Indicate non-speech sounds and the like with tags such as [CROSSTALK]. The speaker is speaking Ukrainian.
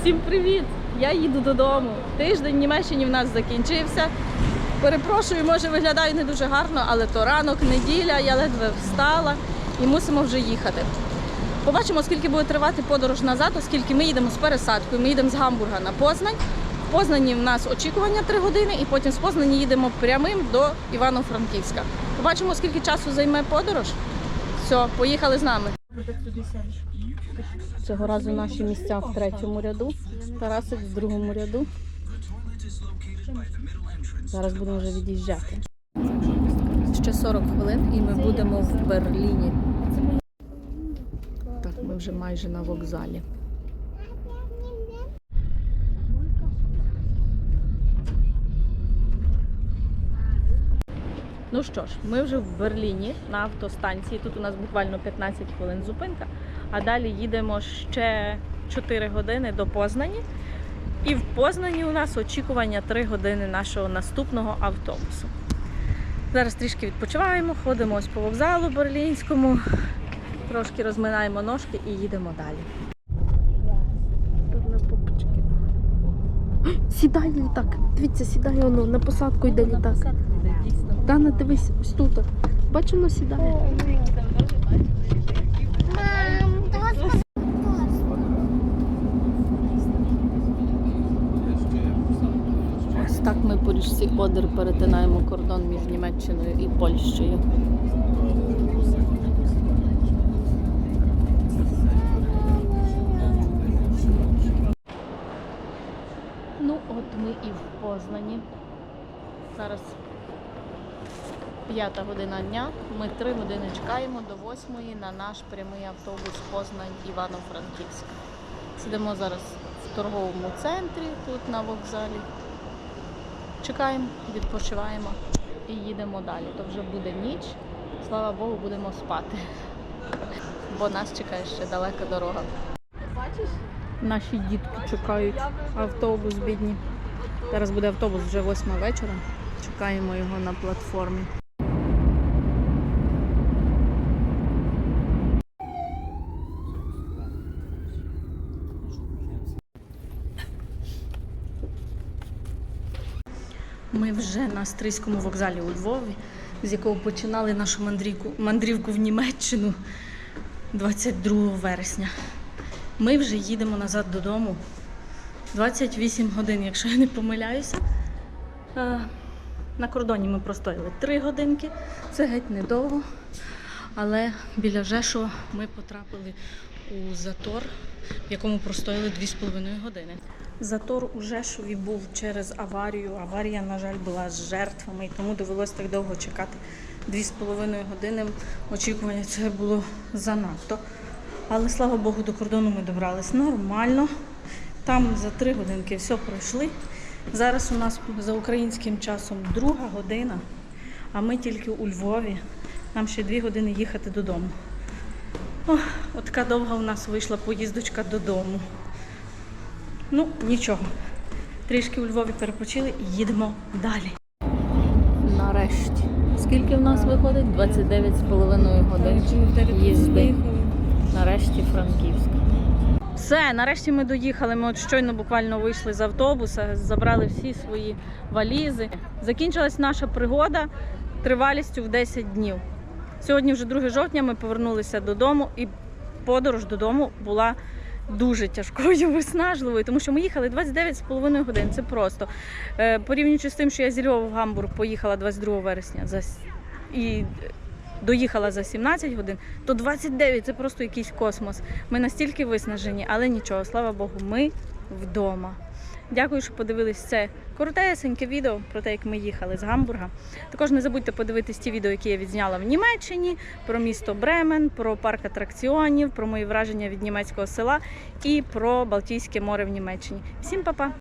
Всім привіт! Я їду додому. Тиждень в Німеччині в нас закінчився. Перепрошую, може виглядаю не дуже гарно, але то ранок, неділя, я ледве встала і мусимо вже їхати. Побачимо, скільки буде тривати подорож назад, оскільки ми їдемо з пересадкою. Ми їдемо з Гамбурга на Познань. В Познані в нас очікування 3 години, і потім з Познані їдемо прямим до Івано-Франківська. Побачимо, скільки часу займе подорож. Все, поїхали з нами. Цього разу наші місця в третьому ряду, Тарасик в другому ряду. Зараз будемо вже від'їжджати. Ще 40 хвилин і ми будемо в Берліні. Так, ми вже майже на вокзалі. Ну що ж, ми вже в Берліні на автостанції. Тут у нас буквально 15 хвилин зупинка, а далі їдемо ще 4 години до Познані. І в Познані у нас очікування 3 години нашого наступного автобусу. Зараз трішки відпочиваємо, ходимо ось по вокзалу берлінському, трошки розминаємо ножки і їдемо далі. Сідає літак. Дивіться, сідає воно, на посадку йде літак. Дана, дивись, ось тут. Бачимо, сідає. Ось так ми по річці Одер перетинаємо кордон між Німеччиною і Польщею. Ну, от ми і в Познані. Зараз п'ята година дня. Ми три години чекаємо до восьмої на наш прямий автобус Познань Івано-Франківськ. Сидимо зараз в торговому центрі, тут на вокзалі. Чекаємо, відпочиваємо і їдемо далі. То вже буде ніч. Слава Богу, будемо спати. Бо нас чекає ще далека дорога. Бачиш? Наші дітки чекають автобус, бідні. Зараз буде автобус вже 8 вечора. Чекаємо його на платформі. Ми вже на Стрийському вокзалі у Львові, з якого починали нашу мандрівку, мандрівку в Німеччину 22 вересня. Ми вже їдемо назад додому. 28 годин, якщо я не помиляюся. На кордоні ми простояли 3 годинки. Це геть недовго. Але біля Жешова ми потрапили у затор, в якому простояли 2,5 години. Затор у Жешові був через аварію. Аварія, на жаль, була з жертвами, і тому довелося так довго чекати. 2,5 години очікування це було занадто. Але слава Богу, до кордону ми добрались нормально. Там за 3 годинки все пройшли. Зараз у нас за українським часом друга година, а ми тільки у Львові. Нам ще 2 години їхати додому. Ох, от така довга у нас вийшла поїздочка додому. Ну, нічого. Трішки у Львові перепочили і їдемо далі. Нарешті. Скільки в нас виходить? 29,5 годин їзди. Нарешті Франківськ. Все, нарешті ми доїхали. Ми от щойно буквально вийшли з автобуса, забрали всі свої валізи. Закінчилась наша пригода тривалістю в 10 днів. Сьогодні вже 2 жовтня ми повернулися додому, і подорож додому була дуже тяжкою, [LAUGHS] виснажливою, тому що ми їхали 29,5 годин. Це просто. Е, порівнюючи з тим, що я зі Львова в Гамбург поїхала 22 вересня і доїхала за 17 годин, то 29 це просто якийсь космос. Ми настільки виснажені, але нічого, слава Богу, ми вдома. Дякую, що подивились це коротесеньке відео про те, як ми їхали з Гамбурга. Також не забудьте подивитись ті відео, які я відзняла в Німеччині, про місто Бремен, про парк атракціонів, про мої враження від німецького села і про Балтійське море в Німеччині. Всім па-па!